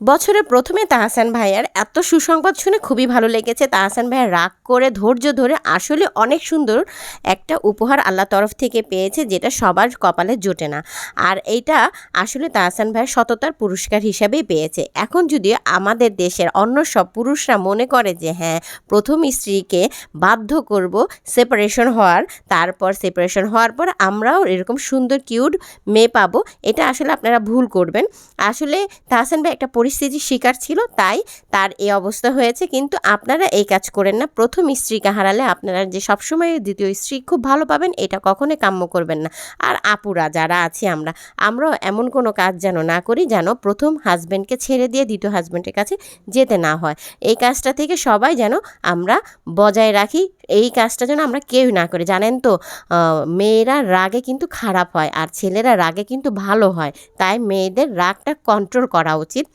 বছরে প্রথমে তাহসান ভাইয়ার এত সুসংবাদ শুনে খুবই ভালো লেগেছে। তাহসান ভাইয়া রাগ করে, ধৈর্য ধরে আসলে অনেক সুন্দর একটা উপহার আল্লাহ তরফ থেকে পেয়েছে যেটা সবার কপালে জোটে না। আর এইটা আসলে তাহসান ভাইয়ের সততার পুরস্কার হিসাবেই পেয়েছে। এখন যদি আমাদের দেশের অন্য সব পুরুষরা মনে করে যে হ্যাঁ প্রথম স্ত্রীকে বাধ্য করব সেপারেশন হওয়ার, তারপর সেপারেশন হওয়ার পর আমরাও এরকম সুন্দর কিউট মেয়ে পাবো, এটা আসলে আপনারা ভুল করবেন। আসলে তাহসান ভাই একটা পরিস্থিতির শিকার ছিল, তাই তার এই অবস্থা হয়েছে। কিন্তু আপনারা এই কাজ করেন না। প্রথম স্ত্রীকে হারালে আপনারা যে সবসময় দ্বিতীয় স্ত্রী খুব ভালো পাবেন, এটা কখনোই কাম্য করবেন না। আর আপুরা, যারা আছি আমরা, আমরাও এমন কোনো কাজ যেন না করি, যেন প্রথম হাজব্যান্ডকে ছেড়ে দিয়ে দ্বিতীয় হাজব্যান্ডের কাছে যেতে না হয়। এই কাজটা থেকে সবাই যেন আমরা বজায় রাখি, এই কাজটা যেন আমরা কেউ না করি। জানেন তো মেয়েরা রাগে কিন্তু খারাপ হয়, আর ছেলেরা রাগে কিন্তু ভালো হয়। তাই মেয়েদের রাগটা কন্ট্রোল করা উচিত।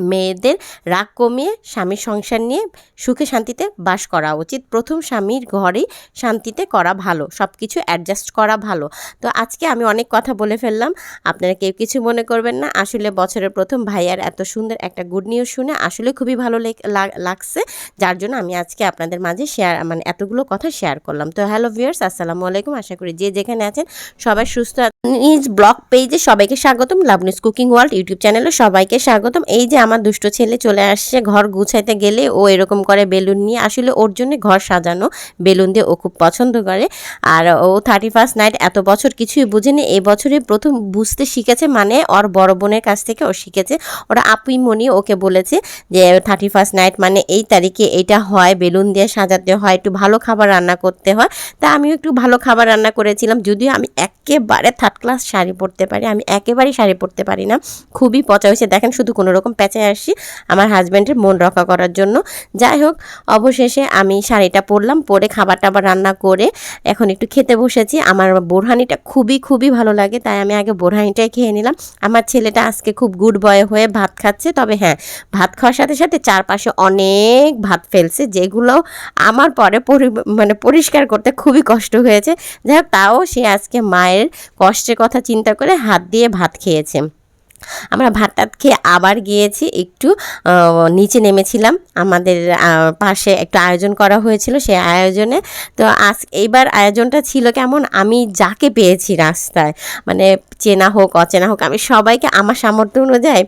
মেয়েদের রাগ কমিয়ে স্বামীর সংসার নিয়ে সুখে শান্তিতে বাস করা উচিত। প্রথম স্বামীর ঘরেই শান্তিতে করা ভালো সব কিছু অ্যাডজাস্ট করা ভালো। তো আজকে আমি অনেক কথা বলে ফেললাম, আপনারা কেউ কিছু মনে করবেন না। আসলে বছরের প্রথম ভাইয়ার এত সুন্দর একটা গুড নিউজ শুনে আসলে খুবই ভালো লেগ- লাগছে। যার জন্য আমি আজকে আপনাদের মাঝে শেয়ার মানে এতগুলো কথা শেয়ার করলাম। তো হ্যালো ভিউয়ার্স আসসালামু আলাইকুম। আশা করি যে যেখানে আছেন সবাই সুস্থ। নিজ ব্লগ পেজে সবাইকে স্বাগতম। লাভনিস কুকিং ওয়ার্ল্ড ইউটিউব চ্যানেলে সবাইকে স্বাগতম। এই যে আমার দুষ্ট ছেলে চলে আসছে ঘর গুছাইতে গেলে, ও এরকম করে বেলুন নিয়ে, আসলে ওর জন্য ঘর সাজানো বেলুন দিয়ে ও খুব পছন্দ করে। আর ও থার্টি ফার্স্ট নাইট এত বছর কিছুই বুঝেনি এই বছরে প্রথম বুঝতে শিখেছে মানে ওর বড় বোনের কাছ থেকে ও শিখেছে। ওরা আপুই মনি ওকে বলেছে যে থার্টি ফার্স্ট নাইট মানে এই তারিখে এইটা হয়, বেলুন দিয়ে সাজাতে হয়, একটু ভালো খাবার রান্না করতে হয়। তা আমিও একটু ভালো খাবার রান্না করেছিলাম, যদিও আমি একেবারে থার্ড ক্লাস শাড়ি পরতে পারি। আমি একেবারেই শাড়ি পরতে পারি না। খুবই পচা হয়েছে। দেখেন, শুধু কোনো রকম প্যাঁচায় আসছি আমার হাজব্যান্ডের মন রক্ষা করার জন্য। যাই হোক, অবশেষে আমি শাড়িটা পরলাম, পরে খাবার টাবার রান্না করে এখন একটু খেতে বসেছি। আমার বোরহানিটা খুবই খুবই ভালো লাগে, তাই আমি আগে বোরহানিটাই খেয়ে নিলাম। আমার ছেলেটা আজকে খুব গুড বয় হয়ে ভাত খাচ্ছে। তবে হ্যাঁ ভাত খাওয়ার সাথে সাথে চারপাশে অনেক ভাত ফেলছে, যেগুলো আমার পরি- মানে পরিষ্কার করতে খুবই কষ্ট হয়েছে। যাই হোক, তাও সে আজকে মায়ের কষ্টের কথা চিন্তা করে হাত দিয়ে ভাত খেয়েছে। আমরা ভাত টাত খেয়ে আবার গিয়েছি, একটু নিচে নেমেছিলাম। আমাদের পাশে একটা আয়োজন করা হয়েছিল সেই আয়োজনে। তো আজ এইবার আয়োজনটা ছিল কেমন? আমি যাকে পেয়েছি রাস্তায় মানে চেনা হোক, অচেনা হোক, আমি সবাইকে আমার সামর্থ্য অনুযায়ী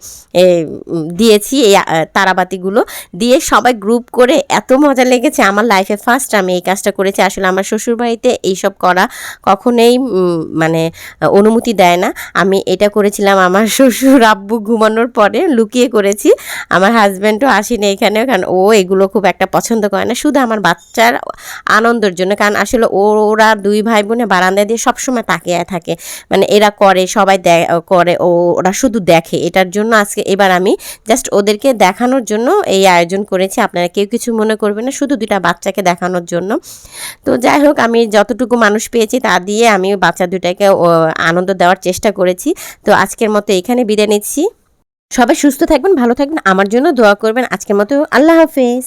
দিয়েছি এই তারাবাতিগুলো। দিয়ে সবাই গ্রুপ করে এত মজা লেগেছে, আমার লাইফে ফার্স্ট আমি এই কাজটা করেছি। আসলে আমার শ্বশুরবাড়িতে এইসব করা কখনোই মানে অনুমতি দেয় না। আমি এটা করেছিলাম আমার শ্বশুর আব্বু ঘুমানোর পরে লুকিয়ে করেছি। আমার হাজব্যান্ডও আসেনি এখানে কারণ ও এগুলো খুব একটা পছন্দ করে না। শুধু আমার বাচ্চার আনন্দের জন্য, কারণ আসলে ওরা দুই ভাই বোনে বারান্দা দিয়ে সবসময় তাকিয়ে থাকে। মানে এরা করে, সবাই করে, ও, ওরা শুধু দেখে। এটার জন্য আজকে এবার আমি জাস্ট ওদেরকে দেখানোর জন্য এই আয়োজন করেছি। আপনারা কেউ কিছু মনে করবেন না, শুধু দুইটা বাচ্চাকে দেখানোর জন্য। তো যাই হোক, আমি যতটুকু মানুষ পেয়েছি তা দিয়ে আমি বাচ্চা দুটাকে আনন্দ দেওয়ার চেষ্টা করেছি। তো আজকের মতো এখানে বিদায় নিচ্ছি। সবাই সুস্থ থাকবেন ভালো থাকবেন আমার জন্য দোয়া করবেন। আজকের মতো আল্লাহ হাফেজ।